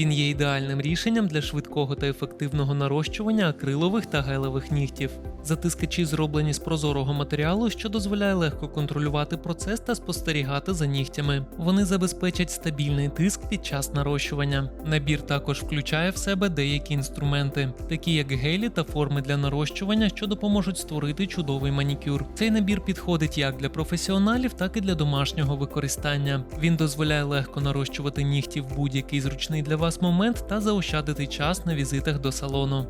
Він є ідеальним рішенням для швидкого та ефективного нарощування акрилових та гелевих нігтів. Затискачі зроблені з прозорого матеріалу, що дозволяє легко контролювати процес та спостерігати за нігтями. Вони забезпечать стабільний тиск під час нарощування. Набір також включає в себе деякі інструменти, такі як гелі та форми для нарощування, що допоможуть створити чудовий манікюр. Цей набір підходить як для професіоналів, так і для домашнього використання. Він дозволяє легко нарощувати нігті в будь-який зручний для вас момент та заощадити час на візитах до салону.